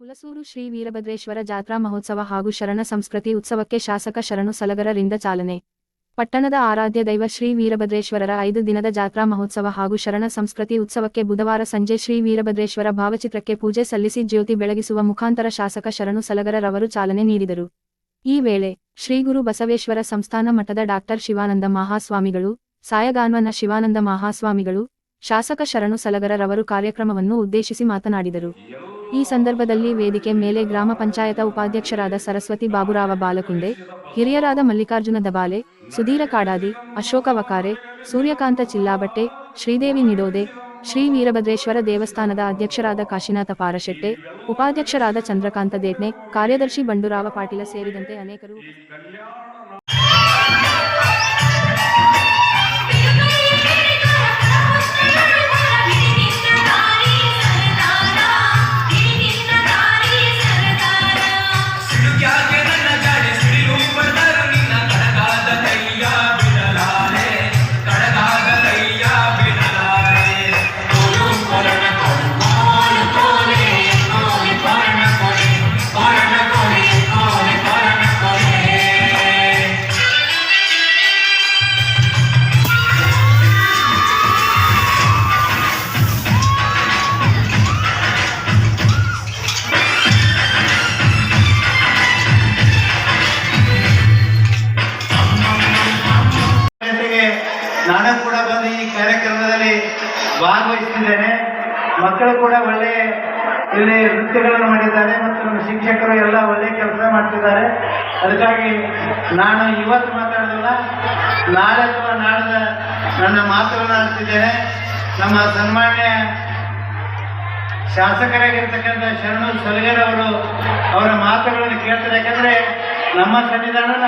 ಹುಲಸೂರು ಶ್ರೀ ವೀರಭದ್ರೇಶ್ವರ ಜಾತ್ರಾ ಮಹೋತ್ಸವ ಹಾಗೂ ಶರಣ ಸಂಸ್ಕೃತಿ ಉತ್ಸವಕ್ಕೆ ಶಾಸಕ ಶರಣು ಸಲಗರರಿಂದ ಚಾಲನೆ. ಪಟ್ಟಣದ ಆರಾಧ್ಯ ದೈವ ಶ್ರೀ ವೀರಭದ್ರೇಶ್ವರರ ಐದು ದಿನದ ಜಾತ್ರಾ ಮಹೋತ್ಸವ ಹಾಗೂ ಶರಣ ಸಂಸ್ಕೃತಿ ಉತ್ಸವಕ್ಕೆ ಬುಧವಾರ ಸಂಜೆ ಶ್ರೀ ವೀರಭದ್ರೇಶ್ವರ ಭಾವಚಿತ್ರಕ್ಕೆ ಪೂಜೆ ಸಲ್ಲಿಸಿ ಜ್ಯೋತಿ ಬೆಳಗಿಸುವ ಮುಖಾಂತರ ಶಾಸಕ ಶರಣು ಸಲಗರರವರು ಚಾಲನೆ ನೀಡಿದರು. ಈ ವೇಳೆ ಶ್ರೀ ಗುರು ಬಸವೇಶ್ವರ ಸಂಸ್ಥಾನ ಮಠದ ಡಾಕ್ಟರ್ ಶಿವಾನಂದ ಮಹಾಸ್ವಾಮಿಗಳು ಸಾಯಗಾನ್ವನ ಶಿವಾನಂದ ಮಹಾಸ್ವಾಮಿಗಳು, ಶಾಸಕ ಶರಣು ಸಲಗರರವರು ಕಾರ್ಯಕ್ರಮವನ್ನು ಉದ್ದೇಶಿಸಿ ಮಾತನಾಡಿದರು. ಈ ಸಂದರ್ಭದಲ್ಲಿ ವೇದಿಕೆ ಮೇಲೆ ಗ್ರಾಮ ಪಂಚಾಯತ ಉಪಾಧ್ಯಕ್ಷರಾದ ಸರಸ್ವತಿ ಬಾಬುರಾವ ಬಾಲಕುಂಡೆ ಹಿರಿಯರಾದ ಮಲ್ಲಿಕಾರ್ಜುನ ದಬಾಲೆ, ಸುಧೀರ ಕಾಡಾದಿ, ಅಶೋಕ ವಕಾರೆ, ಸೂರ್ಯಕಾಂತ ಚಿಲ್ಲಾಬಟ್ಟೆ, ಶ್ರೀದೇವಿ ನಿಡೋದೆ, ಶ್ರೀ ವೀರಭದ್ರೇಶ್ವರ ದೇವಸ್ಥಾನದ ಅಧ್ಯಕ್ಷರಾದ ಕಾಶಿನಾಥ ಪಾರಶೆಟ್ಟೆ, ಉಪಾಧ್ಯಕ್ಷರಾದ ಚಂದ್ರಕಾಂತ ದೇಟ್ನೆ, ಕಾರ್ಯದರ್ಶಿ ಬಂಡೂರಾವ ಪಾಟೀಲ ಸೇರಿದಂತೆ ಅನೇಕರು ನಾನು ಕೂಡ ಬಂದು ಈ ಕಾರ್ಯಕ್ರಮದಲ್ಲಿ ಭಾಗವಹಿಸ್ತಿದ್ದೇನೆ. ಮಕ್ಕಳು ಕೂಡ ಒಳ್ಳೆ ಇಲ್ಲಿ ನೃತ್ಯಗಳನ್ನು ಮಾಡಿದ್ದಾರೆ ಮತ್ತು ನಮ್ಮ ಶಿಕ್ಷಕರು ಎಲ್ಲ ಒಳ್ಳೆ ಕೆಲಸ ಮಾಡ್ತಿದ್ದಾರೆ. ಅದಕ್ಕಾಗಿ ನಾನು ಇವತ್ತು ಮಾತಾಡೋದಿಲ್ಲ, ನಾಳೆ ಅಥವಾ ನಾಡದ ನನ್ನ ಮಾತುಗಳನ್ನು ಆಡ್ತಿದ್ದೇನೆ. ನಮ್ಮ ಸನ್ಮಾನ್ಯ ಶಾಸಕರಾಗಿರ್ತಕ್ಕಂಥ ಶರಣು ಸಲಗರ್ ಅವರು ಅವರ ಮಾತುಗಳನ್ನು ಕೇಳ್ತಾರೆ. ಯಾಕಂದರೆ ನಮ್ಮ ಸನ್ನಿಧಾನ